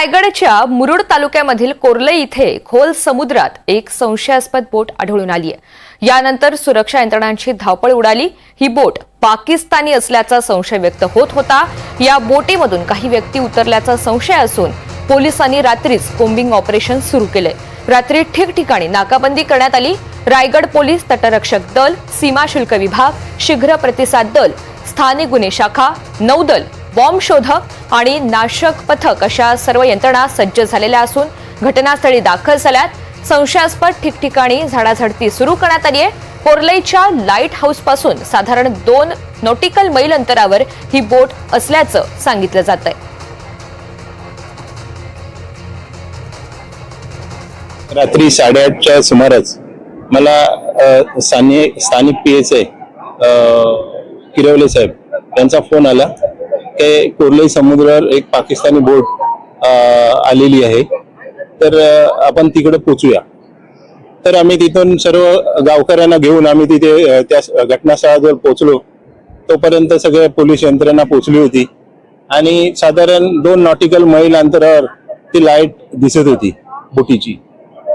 रायगडच्या मुरुड तालुक्यामधील कोर्ले इथे खोल समुद्रात एक संशयास्पद बोट आढळून आली आहे यानंतर सुरक्षा यंत्रणांची धावपळ उडाली. ही बोट पाकिस्तानी असल्याचा संशय व्यक्त होत होता. या बोटीमधून काही व्यक्ती उतरल्याचा संशय असून पोलिसांनी रात्रीच कोम्बिंग ऑपरेशन सुरू केले रात्री ठिकठिकाणी नाकाबंदी करण्यात आली. रायगड पोलीस तटरक्षक दल सीमा शुल्क विभाग शीघ्र प्रतिसाद दल स्थानिक गुन्हे शाखा नौदल बॉम्ब शोधक आणि नाशक पथक अशा सर्व यंत्रणा सज्ज झालेल्या असून घटनास्थळी दाखल झाल्यात. संशयास्पद ठिकठिकाणी झाडाझडती सुरू करण्यात आली आहे कोर्लईच्या लाइट हाऊसपासून साधारण दोन नॉटिकल मैल अंतरावर ही बोट असल्याचं सांगितलं जात आहे रात्री साडेआठच्या सुमारास मला स्थानिक स्थानिक पी एस आय किरवले साहेब त्यांचा फोन आला. ते कोरलई समुद्रावर एक पाकिस्तानी बोट आलेली आहे. तर आपण तिकडे पोचूया. तर आम्ही तिथून सर्व गावकऱ्यांना घेऊन आम्ही तिथे त्या घटनास्थळाजवळ पोचलो. तोपर्यंत सगळ्या पोलीस यंत्रणा पोचली होती. आणि साधारण दोन नॉटिकल मैल अंतरावर ती लाइट दिसत होती बोटीची.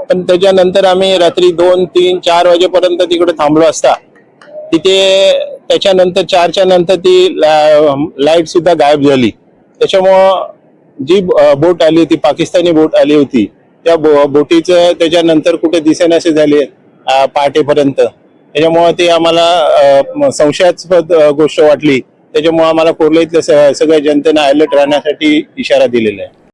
पण त्याच्यानंतर आम्ही रात्री दोन तीन चार वाजेपर्यंत तिकडे थांबलो असता. तिथे त्याच्यानंतर चारच्या नंतर ती लाइट सुद्धा गायब झाली. त्याच्यामुळं जी बोट आली होती पाकिस्तानी बोट आली होती त्या बो- बोटीचं त्याच्यानंतर कुठे दिसेनासे झाले पहाटेपर्यंत. त्याच्यामुळं ते आम्हाला संशयास्पद गोष्ट वाटली. त्याच्यामुळे आम्हाला कोर्ले इथल्या सगळ्या जनतेनं अलर्ट राहण्यासाठी इशारा दिलेला आहे.